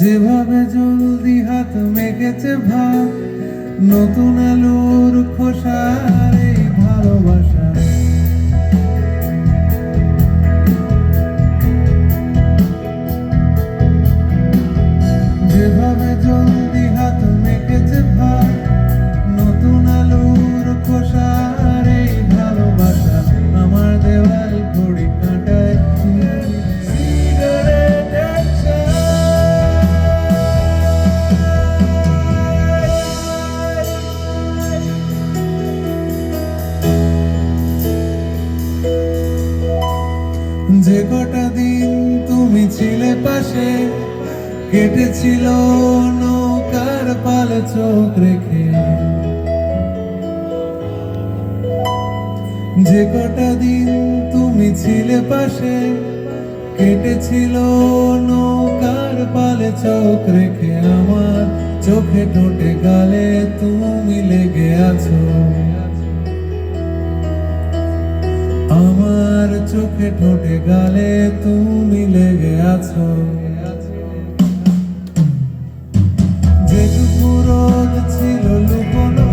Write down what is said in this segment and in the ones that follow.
যেভাবে জলদি হাত মেখেছে ভাত নতুন আলুর খোসার এই ভালোবাসা। যেভাবে জলদি হাত মেখেছে ভাত নতুন আলুর খোসার পাশে কেটেছিল নৌকার পালে চোখ রেখে আমার চোখে টোটে গালে তুমি লেগে আছো। আমার চোখে ঠোঁটে গালে তুমি লেগে আছো। যেটুকু রোদ ছিল লুকোনো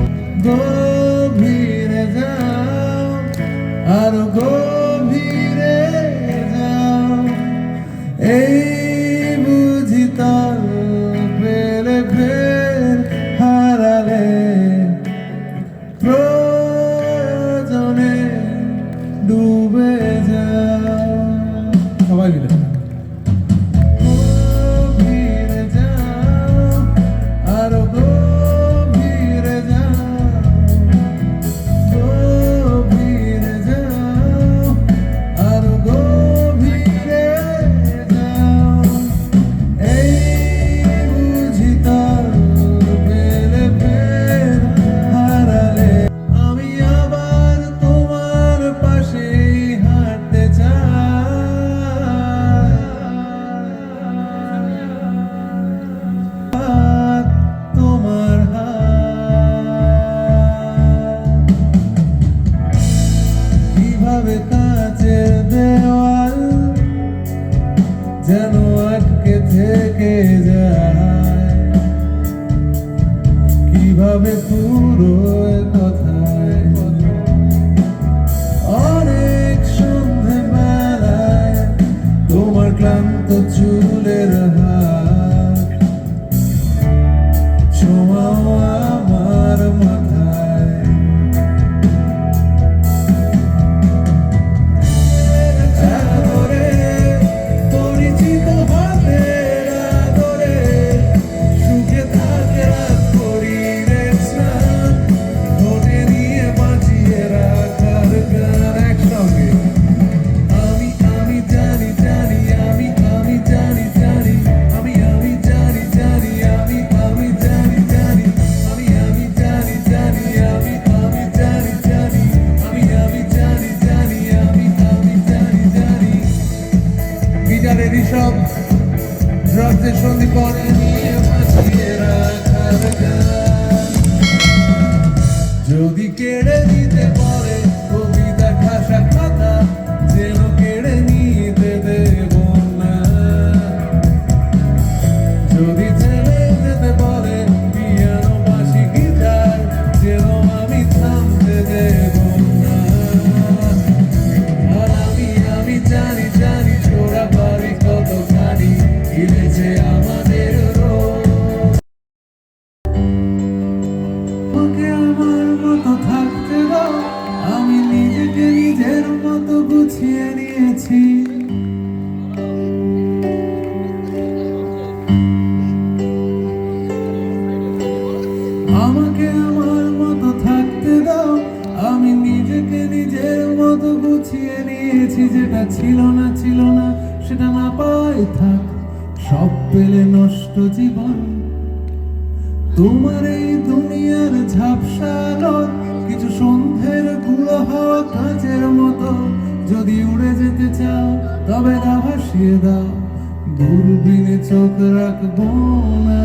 আমাকে আমার মতো থাকতে দাও। আমি নিজেকে নিজের মতো গুছিয়ে নিয়েছি। আমাকে আমার মতো থাকতে দাও। আমি নিজেকে নিজের মতো গুছিয়ে নিয়েছি। যেটা ছিল না ছিল না, সেটা না পাই থাক। সব পেলে নষ্ট জীবন। যদি উড়ে যেতে চাও তবে না ভাসিয়ে দাও দূরবীনে চোখ রাখব না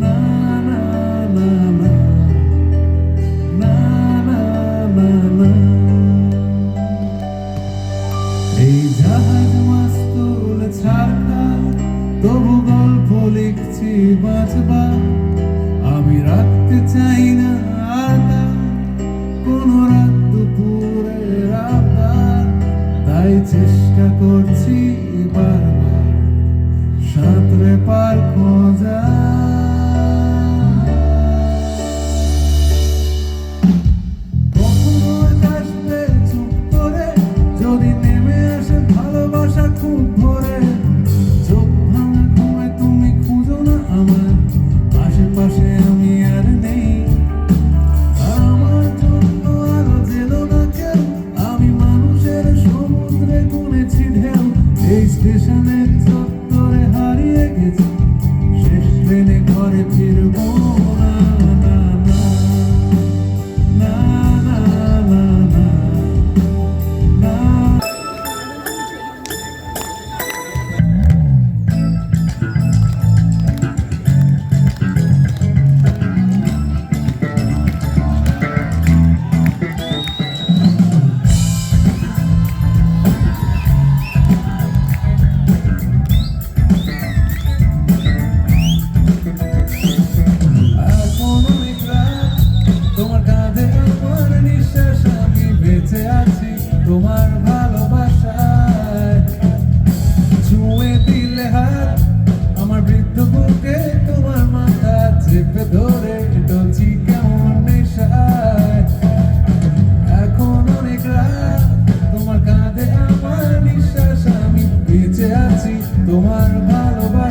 না না এই ছাড়া তবু গল্প লিখছি বাঁচবা আমি রাখতে চাই না চেষ্টা করছি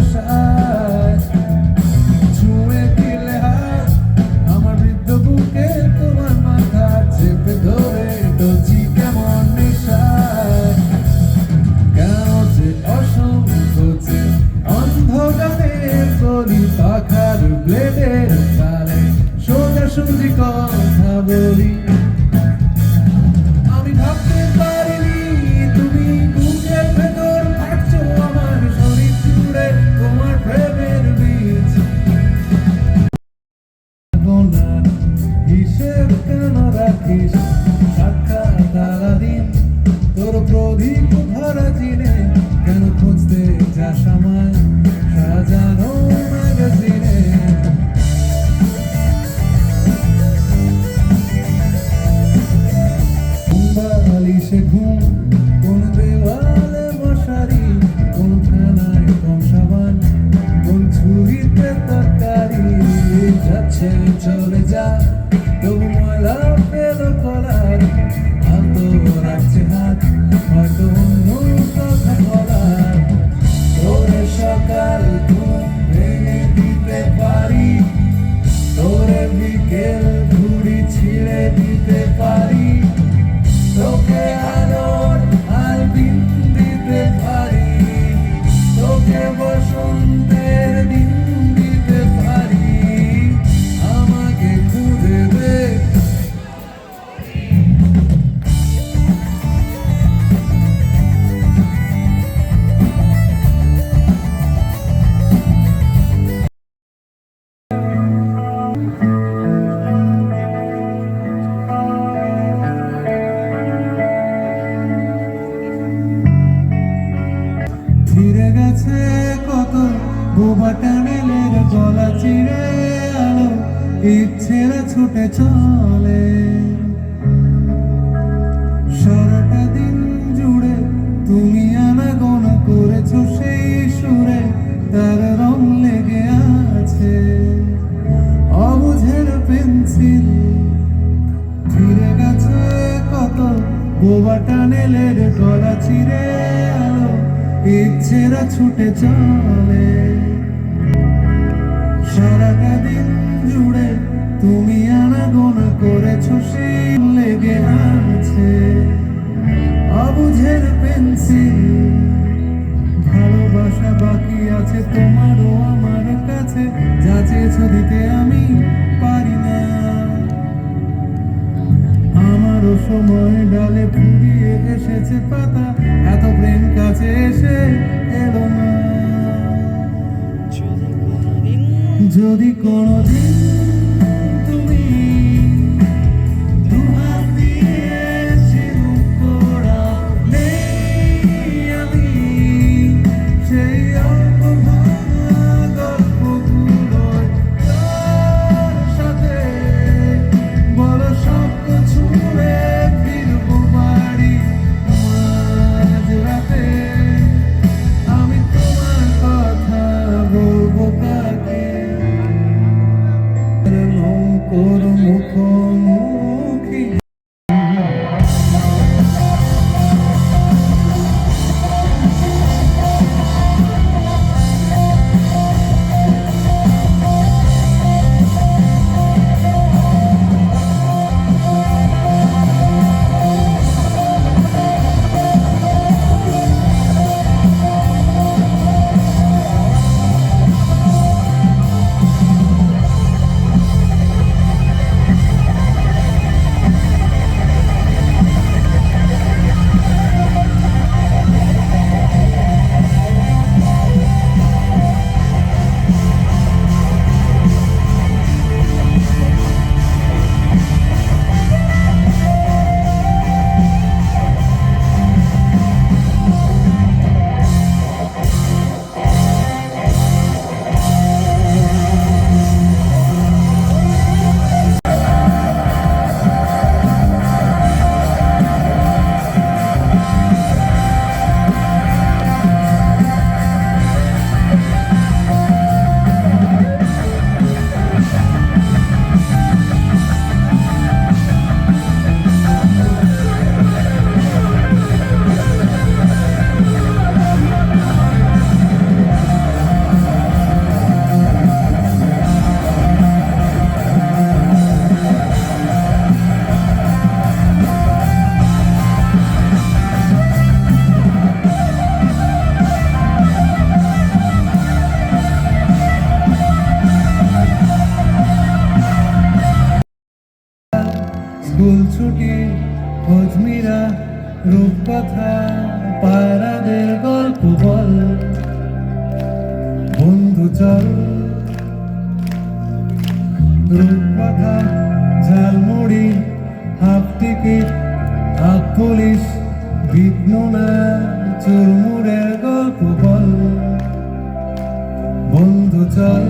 side. ছেড়ে চলে যা। ফিরে গেছে কত বোবা টানেলের গলা চিড়ে আলো, ইচ্ছেরা ছুটে চলে। সারাটা দিন জুড়ে তুমি আনাগোনা করেছ সেই সুরে, তার রং লেগে আছে অবুঝের পেন্সিল। ফিরে গেছে কত বোবা টানেলের গলা চিড়ে বিচ্ছেরা ছুটে চলে। সারাটা দিন জুড়ে তুমি আনাগোনা করেছ সে লেগে আছে। অবুঝের পেন্সিল, ভালোবাসা বাকি আছে তোমারও, আমার কাছে। যা চেয়েছো দিতে আমি পারি না। আমারও সময় ডালে ফুরিয়ে এসেছে পাতা। এত প্রেম কাছে এসে এলো না। যদি কোনোদিন গাড়ি হাফ টিকিট হাফ পুলিশ বিঘ্ন না চুরমুরের গল্প বল। বন্ধু চল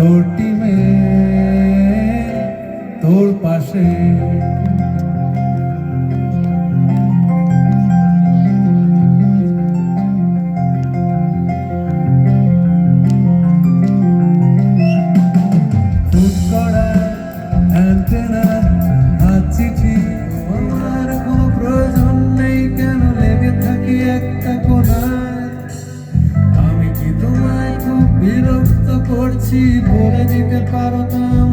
তোর টিমে তোর পাশে। ভরে দিতে পারো না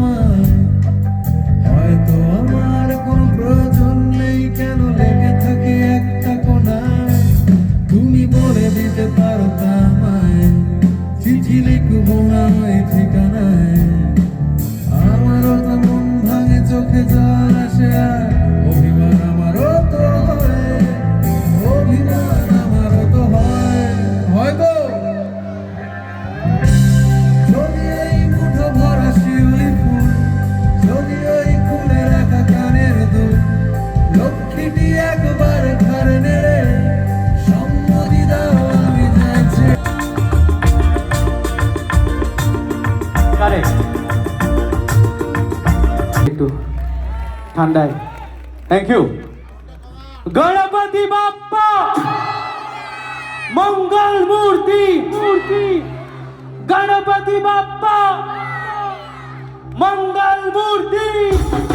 Thank you. Ganapati Bappa, Mangal Murti, Ganapati Bappa, Mangal Murti.